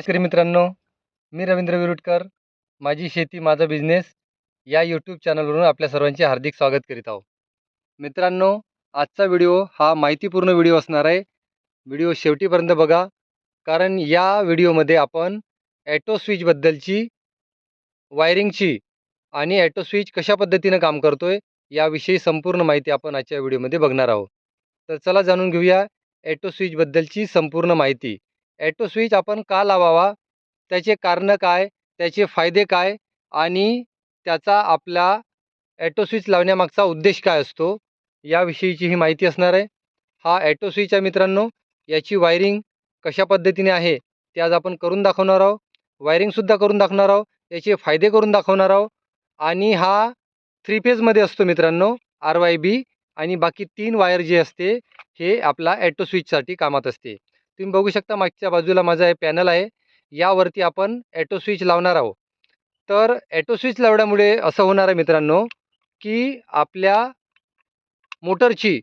शेतकरी मित्रांनो मी रवींद्र विरुटकर माझी शेती माझा बिझनेस या यूट्यूब चॅनलवरून आपल्या सर्वांचे हार्दिक स्वागत करीत आहो मित्रांनो आजचा व्हिडिओ हा माहितीपूर्ण व्हिडिओ असणार आहे. व्हिडिओ शेवटीपर्यंत बघा कारण या व्हिडिओमध्ये आपण ॲटो स्विचबद्दलची वायरिंगची आणि ॲटो स्विच कशा पद्धतीनं काम करतो आहे याविषयी संपूर्ण माहिती आपण आजच्या व्हिडिओमध्ये बघणार आहोत. तर चला जाणून घेऊया ॲटो स्विचबद्दलची संपूर्ण माहिती. ॲटो स्विच आपण का लावावा? त्याचे कारणं काय? त्याचे फायदे काय? आणि त्याचा आपला ॲटो स्विच लावण्यामागचा उद्देश काय असतो? याविषयीची ही माहिती असणार आहे. हा ॲटो स्विच आहे मित्रांनो याची वायरिंग कशा पद्धतीने आहे ते आज आपण करून दाखवणार आहोत. वायरिंगसुद्धा करून दाखवणार आहोत. याचे फायदे करून दाखवणार आहोत. आणि हा थ्री फेजमध्ये असतो मित्रांनो आर वाय बी आणि बाकी तीन वायर जे असते हे आपला ॲटो स्विचसाठी कामात असते. तुम्ही बघू शकता मागच्या बाजूला माझा हे पॅनल आहे. यावरती आपण ॲटो स्विच लावणार आहोत. तर ॲटो स्विच लावल्यामुळे असं होणार आहे मित्रांनो की आपल्या मोटरची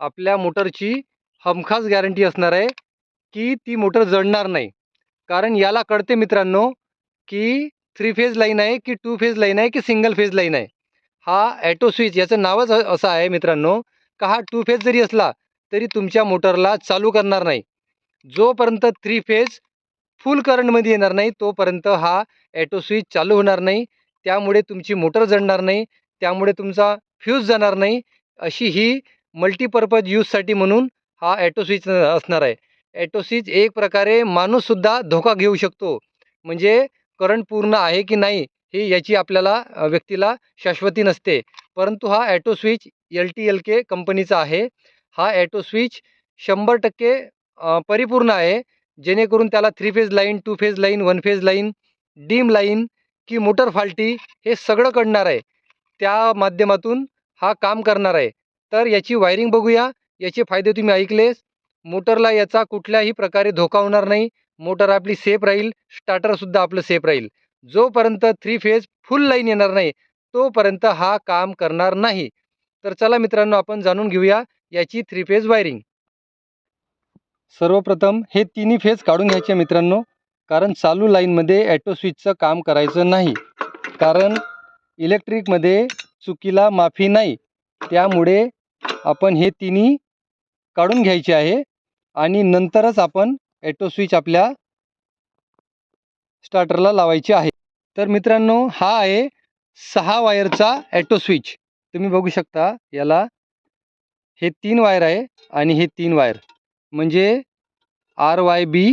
आपल्या मोटरची हमखास गॅरंटी असणार आहे की ती मोटर जळणार नाही. कारण याला कळते मित्रांनो की थ्री फेज लाईन आहे की टू फेज लाईन आहे की सिंगल फेज लाईन आहे. हा ॲटो स्विच याचं नावच असं आहे मित्रांनो का हा टू फेज जरी असला तरी तुमच्या मोटरला चालू करणार नाही. जोपर्यंत थ्री फेज फुल करंटमध्ये येणार नाही तोपर्यंत हा ॲटो स्विच चालू होणार नाही. त्यामुळे तुमची मोटर जळणार नाही. त्यामुळे तुमचा फ्यूज जाणार नाही. अशी ही मल्टीपर्पज यूजसाठी म्हणून हा ॲटो स्विच असणार आहे. ॲटो स्विच एक प्रकारे माणूससुद्धा धोका घेऊ शकतो. म्हणजे करंट पूर्ण आहे की नाही हे याची आपल्याला व्यक्तीला शाश्वती नसते. परंतु हा auto switch L T L K कंपनीचा आहे. हा ॲटो स्विच शंभर टक्के परिपूर्ण आहे. जेणेकरून त्याला three phase line two phase line one phase line dim line की मोटर फाल्टी हे सगळं कळणार आहे. त्या माध्यमातून हा काम करणार आहे. तर याची वायरिंग बघूया. याचे फायदे तुम्ही ऐकलेस मोटरला याचा कुठल्याही प्रकारे धोका होणार नाही. मोटर आपली सेफ राहील. स्टार्टरसुद्धा आपलं सेफ राहील. जोपर्यंत थ्री फेज फुल लाईन येणार नाही तोपर्यंत हा काम करणार नाही. तर चला मित्रांनो आपण जाणून घेऊया याची थ्री फेज वायरिंग सर्वप्रथम हे तिन्ही फेज काढून घ्यायचे मित्रांनो. कारण चालू लाईनमध्ये ॲटो स्विचचं काम करायचं नाही. कारण इलेक्ट्रिकमध्ये चुकीला माफी नाही. त्यामुळे आपण हे तिन्ही काढून घ्यायचे आहे. आणि नंतरच आपण ॲटो स्विच आपल्या स्टार्टरला लावायचे आहे. तर मित्रांनो हा आहे सहा वायरचा ॲटो स्विच तुम्ही बघू शकता याला हे तीन वायर आहे आणि हे तीन वायर म्हणजे आर वाय बी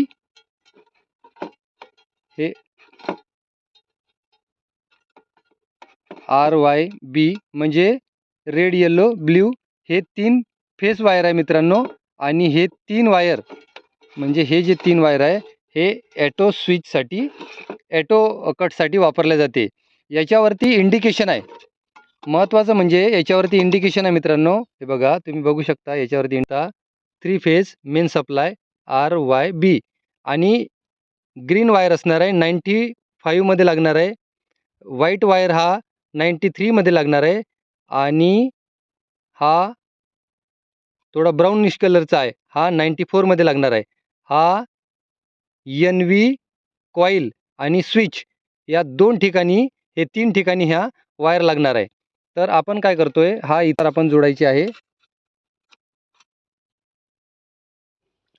हे आर वाय बी म्हणजे रेड येलो ब्ल्यू हे तीन फेस वायर आहे मित्रांनो. आणि हे तीन वायर म्हणजे हे जे तीन वायर आहे हे ॲटो स्विचसाठी ॲटो कटसाठी वापरले जाते. याच्यावरती इंडिकेशन आहे. महत्त्वाचं म्हणजे याच्यावरती इंडिकेशन आहे मित्रांनो. हे बघा तुम्ही बघू शकता याच्यावरती. इंटा three phase main supply R Y B. आणि ग्रीन वायर असणार आहे नाईंटी फाईव्हमध्ये लागणार आहे. व्हाईट वायर हा नाईंटी थ्रीमध्ये लागणार आहे. आणि हा थोडा ब्राऊनिश कलरचा आहे हा नाईंटी फोरमध्ये लागणार आहे. हा एन व्ही कॉईल आणि स्विच या दोन ठिकाणी हे तीन ठिकाणी ह्या वायर लागणार आहे. तर आपण काय करतो आहे हा इतर आपण जोडायची आहे.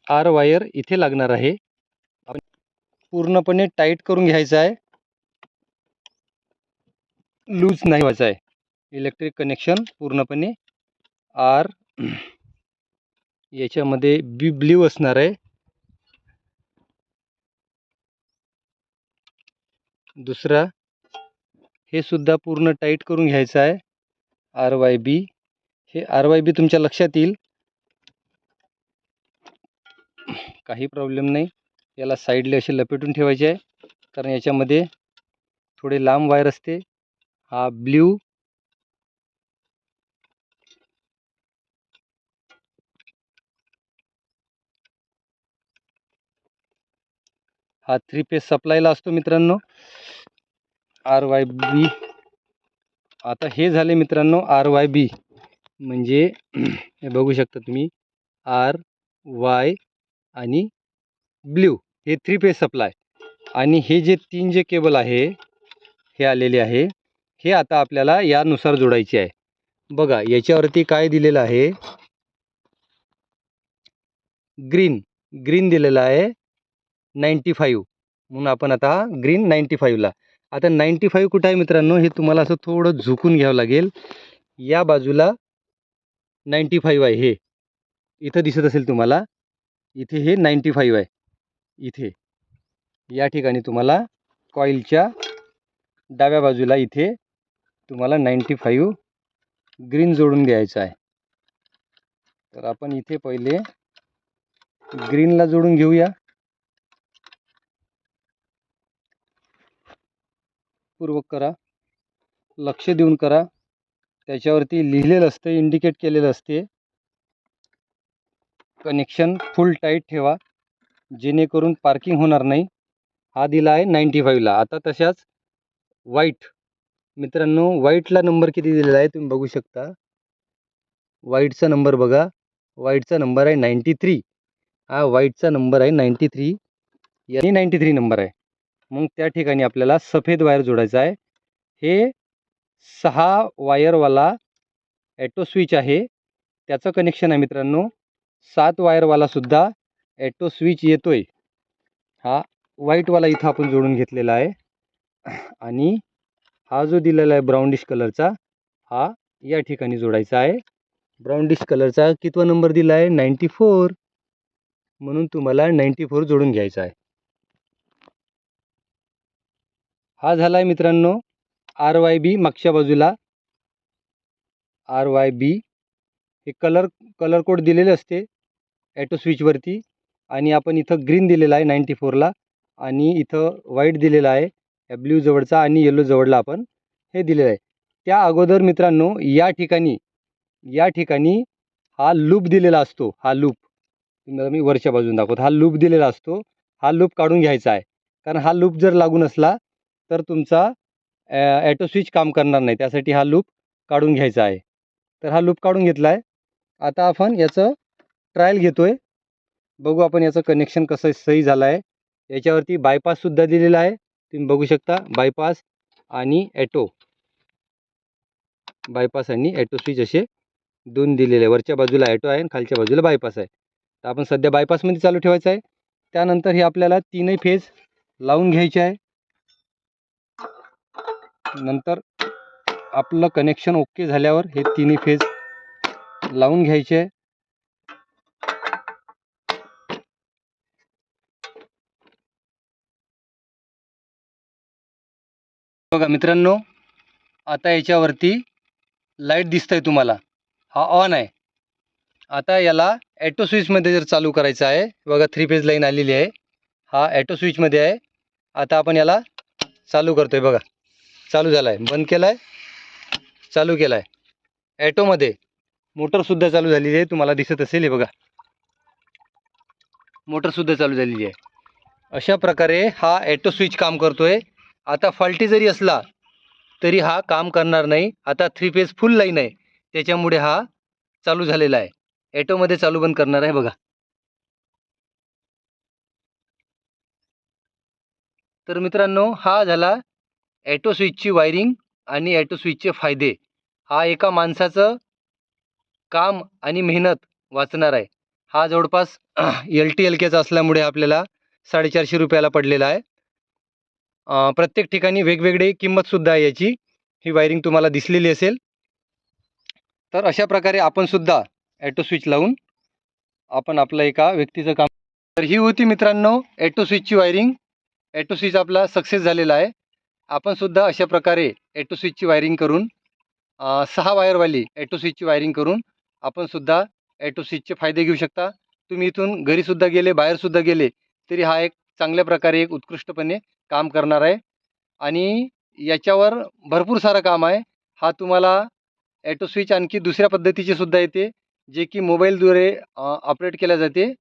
आर वायर इथे लागणार आहे. आपण पूर्णपणे टाईट करून घ्यायचं आहे. लूज नाही व्हायचं आहे. इलेक्ट्रिक कनेक्शन पूर्णपणे आर याच्यामध्ये बी ब्ल्यू असणार आहे. दुसरा हे सुद्धा पूर्ण टाईट करून घ्यायचं आहे. R Y B. हे आर वाय बी तुमच्या लक्षात येईल. काही प्रॉब्लेम नाही. याला साईडले असे लपेटून ठेवायचे आहे. कारण याच्यामध्ये थोडे लांब वायर असते. हा ब्ल्यू हा थ्री पेज सप्लायला असतो मित्रांनो. आर वाय बी आता हे झाले मित्रांनो आर वाय बी म्हणजे हे बघू शकता तुम्ही. आर वाय आणि ब्ल्यू हे थ्री पेज सप्लाय आणि हे जे तीन जे केबल आहे हे आलेले आहे हे आता आपल्याला यानुसार जोडायचे आहे. बघा याच्यावरती काय दिलेलं आहे? ग्रीन ग्रीन दिलेलं आहे नाईंटी फाईव्ह म्हणून आपण आता ग्रीन नाईंटी फाईव्हला आता नाईंटी फाईव्ह कुठं आहे मित्रांनो? हे तुम्हाला असं थोडं झुकून घ्यावं लागेल. या बाजूला नाईंटी फाईव्ह आहे हे. इथं दिसत असेल तुम्हाला. इथे हे नाईंटी फाईव्ह आहे. इथे. या ठिकाणी तुम्हाला कॉईलच्या डाव्या बाजूला इथे तुम्हाला नाईंटी फाईव्ह ग्रीन जोडून द्यायचं आहे. तर आपण इथे पहिले ग्रीनला जोडून घेऊया. पूर्वक करा. लक्ष देऊन करा. त्याच्यावरती लिहिलेलं असते इंडिकेट केलेलं असते. कनेक्शन फुल टाईट ठेवा जेणेकरून पार्किंग होणार नाही. हा दिला आहे नाईंटी फाईव्हला आता तशाच वाईट मित्रांनो वाईटला नंबर किती दिलेला आहे तुम्ही बघू शकता. वाईटचा नंबर बघा. वाईटचा नंबर आहे नाईंटी थ्री हा वाईटचा नंबर आहे नाईंटी थ्री यांनी नाईंटी थ्री नंबर आहे. मग त्या ठिकाणी आपल्याला सफेद वायर जोडायचा आहे. हे सहा वायरवाला ॲटो स्विच आहे. त्याचं कनेक्शन आहे मित्रांनो. सात वायरवालासुद्धा ॲटो स्विच येतो आहे हा व्हाईटवाला इथं आपण जोडून घेतलेला आहे. आणि हा जो दिलेला आहे ब्राऊंडिश कलरचा हा या ठिकाणी जोडायचा आहे. ब्राऊंडिश कलरचा कितवा नंबर दिला आहे? Ninety four. म्हणून तुम्हाला नाईंटी फोर जोडून घ्यायचा आहे. हा झाला आहे मित्रांनो आर वाय बी मागच्या बाजूला. आर वाय बी हे कलर कलर कोड दिलेले असते. ॲटो स्विचवरती आणि आपण इथं ग्रीन दिलेला आहे नाईंटी फोरला आणि इथं व्हाईट दिलेला आहे या ब्ल्यू जवळचा आणि येलो जवळला आपण हे दिलेलं आहे. त्या अगोदर मित्रांनो या ठिकाणी या ठिकाणी हा लूप दिलेला असतो हा लूप तुम्हाला मी वरच्या बाजून दाखवतो. हा लूप दिलेला असतो हा लूप काढून घ्यायचा आहे. कारण हा लूप जर लागून असला तर तुमचा ॲटो स्विच काम करणार नाही. त्यासाठी हा लूप काढून घ्यायचा आहे. तर हा लूप काढून घेतला आहे आता आपण याचं ट्रायल घेतो आहे बघू आपण याचं कनेक्शन कसं सही झालं आहे याच्यावरती बायपाससुद्धा दिलेला आहे. तुम्ही बघू शकता बायपास आणि ॲटो बायपास आणि ॲटो स्विच असे दोन दिलेले आहे. वरच्या बाजूला ॲटो आहे आणि खालच्या बाजूला बायपास आहे. तर आपण सध्या बायपासमध्ये चालू ठेवायचं आहे. त्यानंतर हे आपल्याला तीनही फेज लावून घ्यायचे आहे. नंतर आपलं कनेक्शन ओके झाल्यावर हे तिन्ही फेज लावून घ्यायचे आहे. बघा मित्रांनो आता याच्यावरती लाइट दिसतंय तुम्हाला. हा ऑन आहे. आता याला ॲटो स्विचमध्ये जर चालू करायचं आहे बघा थ्री फेज लाईन आलेली आहे. हा ॲटो स्विचमध्ये आहे. आता आपण याला चालू करतोय बघा. चालू झाला आहे बंद केला आहे चालू केला आहे ॲटोमध्ये मोटरसुद्धा चालू झालेली आहे. तुम्हाला दिसत असेल हे बघा. मोटरसुद्धा चालू झालेली आहे. अशा प्रकारे हा ॲटो स्विच काम करतोय. आता फॉल्टी जरी असला तरी हा काम करणार नाही. आता थ्री फेज फुल लाईन आहे. त्याच्यामुळे हा चालू झालेला आहे. ॲटोमध्ये चालू बंद करणार आहे बघा. तर मित्रांनो हा झाला ॲटो स्विचची वायरिंग आणि ॲटो स्विचचे फायदे. हा एका माणसाचं काम आणि मेहनत वाचणार आहे. हा जवळपास एल टी एल केचा असल्यामुळे आपल्याला साडेचारशे रुपयाला पडलेला आहे. प्रत्येक ठिकाणी वेगवेगळी किंमतसुद्धा आहे याची. ही वायरिंग तुम्हाला दिसलेली असेल. तर अशा प्रकारे आपणसुद्धा ॲटो स्विच लावून आपण आपलं एका व्यक्तीचं काम तर ही होती मित्रांनो ॲटो स्विचची वायरिंग. ॲटो स्विच आपला सक्सेस झालेला आहे. आपणसुद्धा अशा प्रकारे ॲटो स्विचची वायरिंग करून सहा वायरवाली ॲटो स्विचची वायरिंग करून आपणसुद्धा ॲटो स्विचचे फायदे घेऊ शकता. तुम्ही इथून घरीसुद्धा गेले बाहेरसुद्धा गेले तरी हा एक चांगल्या प्रकारे एक उत्कृष्टपणे काम करणार आहे. आणि याच्यावर भरपूर सारं काम आहे. हा तुम्हाला ॲटो स्विच आणखी दुसऱ्या पद्धतीचे सुद्धा येते जे की मोबाईलद्वारे ऑपरेट केल्या जाते.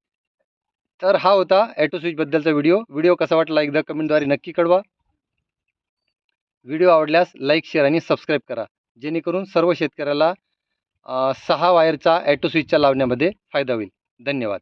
तर हा होता ॲटो स्विचबद्दलचा व्हिडिओ. व्हिडिओ कसा वाटला एकदा कमेंटद्वारे नक्की कळवा. व्हिडिओ आवडल्यास लाईक शेअर आणि सबस्क्राईब करा. जेणेकरून सर्व शेतकऱ्याला सहा वायरचा ॲटो स्विचच्या लावण्यामध्ये फायदा होईल. धन्यवाद.